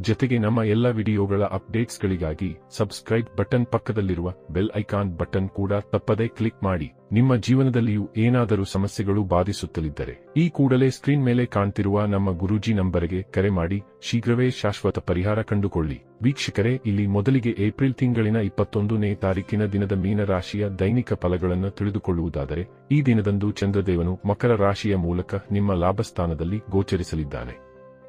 ಜೊತೆಗೆ ನಮ್ಮ ಎಲ್ಲ ವಿಡಿಯೋಗಳ ಅಪ್ಡೇಟ್ಸ್ಗಳಿಗಾಗಿ ಸಬ್ಸ್ಕ್ರೈಬ್ ಬಟನ್ ಪಕ್ಕದಲ್ಲಿರುವ ಬೆಲ್ ಐಕಾನ್ ಬಟನ್ ಕೂಡ ತಪ್ಪದೇ ಕ್ಲಿಕ್ ಮಾಡಿ. ನಿಮ್ಮ ಜೀವನದಲ್ಲಿಯೂ ಏನಾದರೂ ಸಮಸ್ಯೆಗಳು ಬಾಧಿಸುತ್ತಲಿದ್ದರೆ ಈ ಕೂಡಲೇ ಸ್ಕ್ರೀನ್ ಮೇಲೆ ಕಾಣ್ತಿರುವ ನಮ್ಮ ಗುರೂಜಿ ನಂಬರ್ಗೆ ಕರೆ ಮಾಡಿ. ಶೀಘ್ರವೇ ಶಾಶ್ವತ ಪರಿಹಾರ ಕಂಡುಕೊಳ್ಳಿ. ವೀಕ್ಷಕರೇ, ಇಲ್ಲಿ ಮೊದಲಿಗೆ ಏಪ್ರಿಲ್ ತಿಂಗಳಿನ ಇಪ್ಪತ್ತೊಂದನೇ ತಾರೀಕಿನ ದಿನದ ಮೀನರಾಶಿಯ ದೈನಿಕ ಫಲಗಳನ್ನು ತಿಳಿದುಕೊಳ್ಳುವುದಾದರೆ, ಈ ದಿನದಂದು ಚಂದ್ರದೇವನು ಮಕರ ರಾಶಿಯ ಮೂಲಕ ನಿಮ್ಮ ಲಾಭಸ್ಥಾನದಲ್ಲಿ ಗೋಚರಿಸಲಿದ್ದಾನೆ.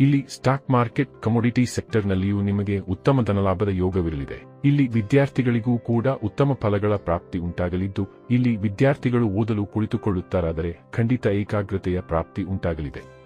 ಇಲ್ಲಿ ಸ್ಟಾಕ್ ಮಾರ್ಕೆಟ್ ಕಮೋಡಿಟಿ ಸೆಕ್ಟರ್ನಲ್ಲಿಯೂ ನಿಮಗೆ ಉತ್ತಮ ಧನಲಾಭದ ಯೋಗವಿರಲಿದೆ. ಇಲ್ಲಿ ವಿದ್ಯಾರ್ಥಿಗಳಿಗೂ ಕೂಡ ಉತ್ತಮ ಫಲಗಳ ಪ್ರಾಪ್ತಿ ಉಂಟಾಗಲಿದ್ದು, ಇಲ್ಲಿ ವಿದ್ಯಾರ್ಥಿಗಳು ಓದಲು ಕುಳಿತುಕೊಳ್ಳುತ್ತಾರಾದರೆ ಖಂಡಿತ ಏಕಾಗ್ರತೆಯ ಪ್ರಾಪ್ತಿ ಉಂಟಾಗಲಿದೆ.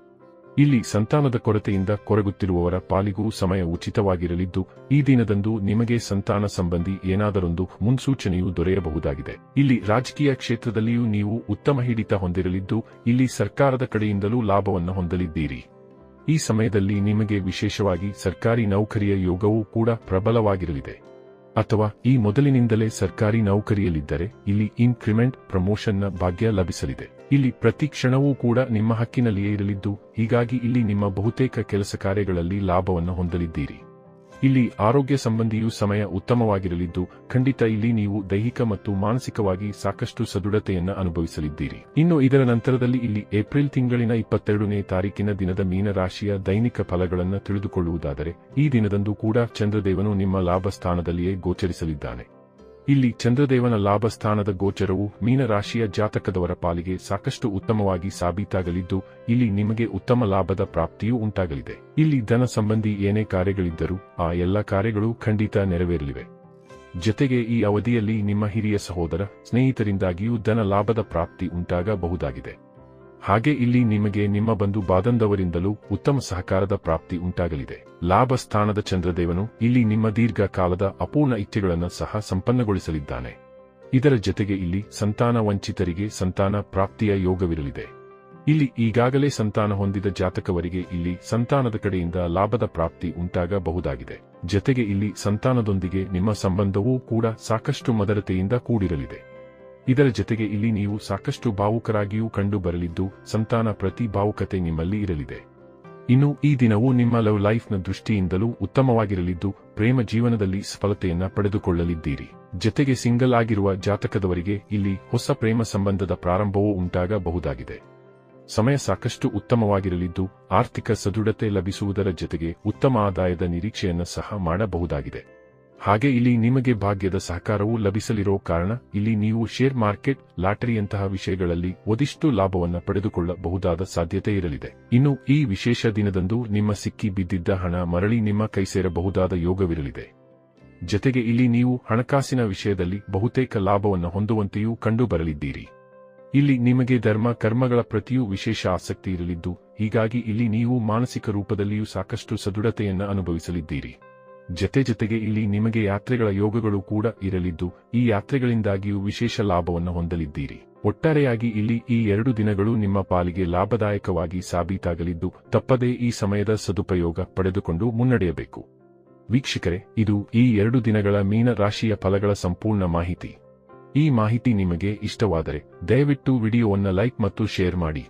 ಇಲ್ಲಿ ಸಂತಾನದ ಕೊರತೆಯಿಂದ ಕೊರಗುತ್ತಿರುವವರ ಪಾಲಿಗೂ ಸಮಯ ಉಚಿತವಾಗಿರಲಿದ್ದು, ಈ ದಿನದಂದು ನಿಮಗೆ ಸಂತಾನ ಸಂಬಂಧಿ ಏನಾದರೊಂದು ಮುನ್ಸೂಚನೆಯು ದೊರೆಯಬಹುದಾಗಿದೆ. ಇಲ್ಲಿ ರಾಜಕೀಯ ಕ್ಷೇತ್ರದಲ್ಲಿಯೂ ನೀವು ಉತ್ತಮ ಹಿಡಿತ ಹೊಂದಿರಲಿದ್ದು, ಇಲ್ಲಿ ಸರ್ಕಾರದ ಕಡೆಯಿಂದಲೂ ಲಾಭವನ್ನು ಹೊಂದಲಿದ್ದೀರಿ. ಈ ಸಮಯದಲ್ಲಿ ನಿಮಗೆ ವಿಶೇಷವಾಗಿ ಸರ್ಕಾರಿ ನೌಕರಿಯ ಯೋಗವೂ ಕೂಡ ಪ್ರಬಲವಾಗಿರಲಿದೆ. ಅಥವಾ ಈ ಮೊದಲಿನಿಂದಲೇ ಸರ್ಕಾರಿ ನೌಕರಿಯಲ್ಲಿದ್ದರೆ ಇಲ್ಲಿ ಇನ್ಕ್ರಿಮೆಂಟ್ ಪ್ರಮೋಷನ್ನ ಭಾಗ್ಯ ಲಭಿಸಲಿದೆ. ಇಲ್ಲಿ ಪ್ರತಿ ಕ್ಷಣವೂ ಕೂಡ ನಿಮ್ಮ ಹಕ್ಕಿನಲ್ಲಿಯೇ ಇರಲಿದ್ದು, ಹೀಗಾಗಿ ಇಲ್ಲಿ ನಿಮ್ಮ ಬಹುತೇಕ ಕೆಲಸ ಕಾರ್ಯಗಳಲ್ಲಿ ಲಾಭವನ್ನು ಹೊಂದಲಿದ್ದೀರಿ. ಇಲ್ಲಿ ಆರೋಗ್ಯ ಸಂಬಂಧಿಯೂ ಸಮಯ ಉತ್ತಮವಾಗಿರಲಿದ್ದು, ಖಂಡಿತ ಇಲ್ಲಿ ನೀವು ದೈಹಿಕ ಮತ್ತು ಮಾನಸಿಕವಾಗಿ ಸಾಕಷ್ಟು ಸದೃಢತೆಯನ್ನು ಅನುಭವಿಸಲಿದ್ದೀರಿ. ಇನ್ನು ಇದರ ನಂತರದಲ್ಲಿ ಇಲ್ಲಿ ಏಪ್ರಿಲ್ ತಿಂಗಳಿನ ಇಪ್ಪತ್ತೆರಡನೇ ತಾರೀಕಿನ ದಿನದ ಮೀನರಾಶಿಯ ದೈನಿಕ ಫಲಗಳನ್ನು ತಿಳಿದುಕೊಳ್ಳುವುದಾದರೆ, ಈ ದಿನದಂದು ಕೂಡ ಚಂದ್ರದೇವನು ನಿಮ್ಮ ಲಾಭ ಸ್ಥಾನದಲ್ಲಿಯೇ ಗೋಚರಿಸಲಿದ್ದಾನೆ. ಇಲ್ಲಿ ಚಂದ್ರದೇವನ ಲಾಭಸ್ಥಾನದ ಗೋಚರವು ಮೀನರಾಶಿಯ ಜಾತಕದವರ ಪಾಲಿಗೆ ಸಾಕಷ್ಟು ಉತ್ತಮವಾಗಿ ಸಾಬೀತಾಗಲಿದ್ದು, ಇಲ್ಲಿ ನಿಮಗೆ ಉತ್ತಮ ಲಾಭದ ಪ್ರಾಪ್ತಿಯೂ ಉಂಟಾಗಲಿದೆ. ಇಲ್ಲಿ ಧನ ಸಂಬಂಧಿ ಏನೇ ಕಾರ್ಯಗಳಿದ್ದರೂ, ಆ ಎಲ್ಲ ಕಾರ್ಯಗಳು ಖಂಡಿತ ನೆರವೇರಲಿವೆ. ಜತೆಗೆ ಈ ಅವಧಿಯಲ್ಲಿ ನಿಮ್ಮ ಹಿರಿಯ ಸಹೋದರ, ಸ್ನೇಹಿತರಿಂದಾಗಿಯೂ ಧನ ಲಾಭದ ಪ್ರಾಪ್ತಿ ಉಂಟಾಗಬಹುದಾಗಿದೆ. ಹಾಗೆ ಇಲ್ಲಿ ನಿಮಗೆ ನಿಮ್ಮ ಬಂಧು ಬಾದಂದವರಿಂದಲೂ ಉತ್ತಮ ಸಹಕಾರದ ಪ್ರಾಪ್ತಿ ಉಂಟಾಗಲಿದೆ. ಲಾಭ ಸ್ಥಾನದ ಚಂದ್ರದೇವನು ಇಲ್ಲಿ ನಿಮ್ಮ ದೀರ್ಘಕಾಲದ ಅಪೂರ್ಣ ಇಚ್ಛೆಗಳನ್ನು ಸಹ ಸಂಪನ್ನಗೊಳಿಸಲಿದ್ದಾನೆ. ಇದರ ಜೊತೆಗೆ ಇಲ್ಲಿ ಸಂತಾನ ವಂಚಿತರಿಗೆ ಸಂತಾನ ಪ್ರಾಪ್ತಿಯ ಯೋಗವಿರಲಿದೆ. ಇಲ್ಲಿ ಈಗಾಗಲೇ ಸಂತಾನ ಹೊಂದಿದ ಜಾತಕವರಿಗೆ ಇಲ್ಲಿ ಸಂತಾನದ ಕಡೆಯಿಂದ ಲಾಭದ ಪ್ರಾಪ್ತಿ ಉಂಟಾಗಬಹುದಾಗಿದೆ. ಜೊತೆಗೆ ಇಲ್ಲಿ ಸಂತಾನದೊಂದಿಗೆ ನಿಮ್ಮ ಸಂಬಂಧವೂ ಕೂಡ ಸಾಕಷ್ಟು ಮದರತೆಯಿಂದ ಕೂಡಿರಲಿದೆ. ಇದರ ಜೊತೆಗೆ ಇಲ್ಲಿ ನೀವು ಸಾಕಷ್ಟು ಭಾವುಕರಾಗಿಯೂ ಕಂಡು ಬರಲಿದ್ದು ಸಂತಾನ ಪ್ರತಿ ಭಾವುಕತೆ ನಿಮ್ಮಲ್ಲಿ ಇರಲಿದೆ. ಇನ್ನು ಈ ದಿನವು ನಿಮ್ಮ ಲವ್ ಲೈಫ್ನ ದೃಷ್ಟಿಯಿಂದಲೂ ಉತ್ತಮವಾಗಿರಲಿದ್ದು, ಪ್ರೇಮ ಜೀವನದಲ್ಲಿ ಸಫಲತೆಯನ್ನ ಪಡೆದುಕೊಳ್ಳಲಿದ್ದೀರಿ. ಜೊತೆಗೆ ಸಿಂಗಲ್ ಆಗಿರುವ ಜಾತಕದವರಿಗೆ ಇಲ್ಲಿ ಹೊಸ ಪ್ರೇಮ ಸಂಬಂಧದ ಪ್ರಾರಂಭವೂ ಉಂಟಾಗಬಹುದಾಗಿದೆ. ಸಮಯ ಸಾಕಷ್ಟು ಉತ್ತಮವಾಗಿರಲಿದ್ದು, ಆರ್ಥಿಕ ಸದೃಢತೆ ಲಭಿಸುವುದರ ಜೊತೆಗೆ ಉತ್ತಮ ಆದಾಯದ ನಿರೀಕ್ಷೆಯನ್ನು ಸಹ ಮಾಡಬಹುದಾಗಿದೆ. ಹಾಗೆ ಇಲ್ಲಿ ನಿಮಗೆ ಭಾಗ್ಯದ ಸಹಕಾರವೂ ಲಭಿಸಲಿರೋ ಕಾರಣ ಇಲ್ಲಿ ನೀವು ಶೇರ್ ಮಾರ್ಕೆಟ್, ಲಾಟರಿಯಂತಹ ವಿಷಯಗಳಲ್ಲಿ ಒದಿಷ್ಟು ಲಾಭವನ್ನು ಪಡೆದುಕೊಳ್ಳಬಹುದಾದ ಸಾಧ್ಯತೆ ಇರಲಿದೆ. ಇನ್ನು ಈ ವಿಶೇಷ ದಿನದಂದು ನಿಮ್ಮ ಸಿಕ್ಕಿ ಬಿದ್ದಿದ್ದ ಹಣ ಮರಳಿ ನಿಮ್ಮ ಕೈ ಸೇರಬಹುದಾದ ಯೋಗವಿರಲಿದೆ. ಜೊತೆಗೆ ಇಲ್ಲಿ ನೀವು ಹಣಕಾಸಿನ ವಿಷಯದಲ್ಲಿ ಬಹುತೇಕ ಲಾಭವನ್ನು ಹೊಂದುವಂತೆಯೂ ಕಂಡುಬರಲಿದ್ದೀರಿ. ಇಲ್ಲಿ ನಿಮಗೆ ಧರ್ಮ, ಕರ್ಮಗಳ ಪ್ರತಿಯೂ ವಿಶೇಷ ಆಸಕ್ತಿ ಇರಲಿದ್ದು, ಹೀಗಾಗಿ ಇಲ್ಲಿ ನೀವು ಮಾನಸಿಕ ರೂಪದಲ್ಲಿಯೂ ಸಾಕಷ್ಟು ಸದೃಢತೆಯನ್ನು ಅನುಭವಿಸಲಿದ್ದೀರಿ. ಜತೆ ಜೊತೆಗೆ ಇಲ್ಲಿ ನಿಮಗೆ ಯಾತ್ರೆಗಳ ಯೋಗಗಳು ಕೂಡ ಇರಲಿದ್ದು, ಈ ಯಾತ್ರೆಗಳಿಂದಾಗಿಯೂ ವಿಶೇಷ ಲಾಭವನ್ನು ಹೊಂದಲಿದ್ದೀರಿ. ಒಟ್ಟಾರೆಯಾಗಿ ಇಲ್ಲಿ ಈ ಎರಡು ದಿನಗಳು ನಿಮ್ಮ ಪಾಲಿಗೆ ಲಾಭದಾಯಕವಾಗಿ ಸಾಬೀತಾಗಲಿದ್ದು, ತಪ್ಪದೇ ಈ ಸಮಯದ ಸದುಪಯೋಗ ಪಡೆದುಕೊಂಡು ಮುನ್ನಡೆಯಬೇಕು. ವೀಕ್ಷಕರೇ, ಇದು ಈ ಎರಡು ದಿನಗಳ ಮೀನ ರಾಶಿಯ ಫಲಗಳ ಸಂಪೂರ್ಣ ಮಾಹಿತಿ. ಈ ಮಾಹಿತಿ ನಿಮಗೆ ಇಷ್ಟವಾದರೆ, ದಯವಿಟ್ಟು ವಿಡಿಯೋವನ್ನು ಲೈಕ್ ಮತ್ತು ಶೇರ್ ಮಾಡಿ.